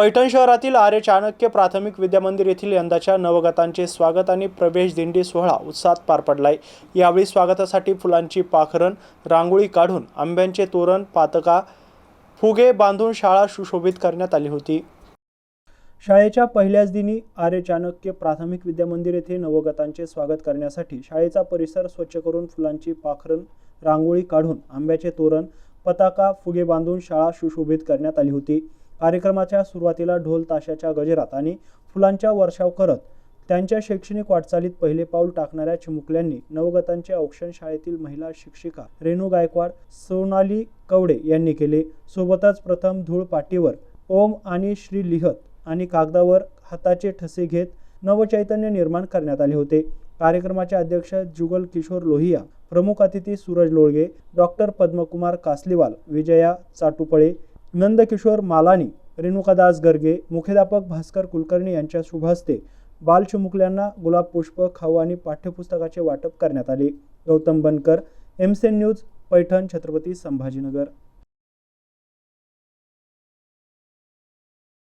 पैठण शहरातील आर्य चाणक्य प्राथमिक विद्यामंदिर येथील यंदाच्या नवगतांचे स्वागत आणि प्रवेश दिंडी सोहळा उत्साहात पार पडलाय. यावेळी स्वागतासाठी फुलांची पाखरण रांगोळी काढून आंब्यांचे तोरण पातका फुगे बांधून शाळा सुशोभित करण्यात आली होती. शाळेच्या पहिल्याच दिनी आर्य चाणक्य प्राथमिक विद्यामंदिर येथे नवगतांचे स्वागत करण्यासाठी शाळेचा परिसर स्वच्छ करून फुलांची पाखरण रांगोळी काढून आंब्याचे तोरण पताका फुगे बांधून शाळा सुशोभित करण्यात आली होती. कार्यक्रमाच्या सुरुवातीला ढोल ताशाच्या गजरात आणि फुलांचा वर्षाव करत त्यांच्या शैक्षणिक वाटचालीत पहिले पाऊल टाकणाऱ्या चिमुकल्यांनी नवगतांचे औक्षण शाळेतील महिला शिक्षिका रेणू गायकवाड सोनाली कवडे यांनी केले. सोबतच प्रथम धूळ पाटीवर ओम आणि श्री लिहत आणि कागदावर हाताचे ठसे घेत नवचैतन्य निर्माण करण्यात आले होते. कार्यक्रमाचे अध्यक्ष जुगल किशोर लोहिया प्रमुख अतिथी सूरज लोळगे डॉक्टर पद्मकुमार कासलीवाल विजया चाटुपळे नंदकिशोर मालानी रेणुकादास गर्गे मुख्याध्यापक भास्कर कुलकर्णी यांच्या शुभ हस्ते बालचिमुकल्यांना गुलाब पुष्प खाऊ आणि पाठ्यपुस्तकाचे वाटप करण्यात आले. गौतम बनकर एमसेन न्यूज पैठण छत्रपती संभाजीनगर.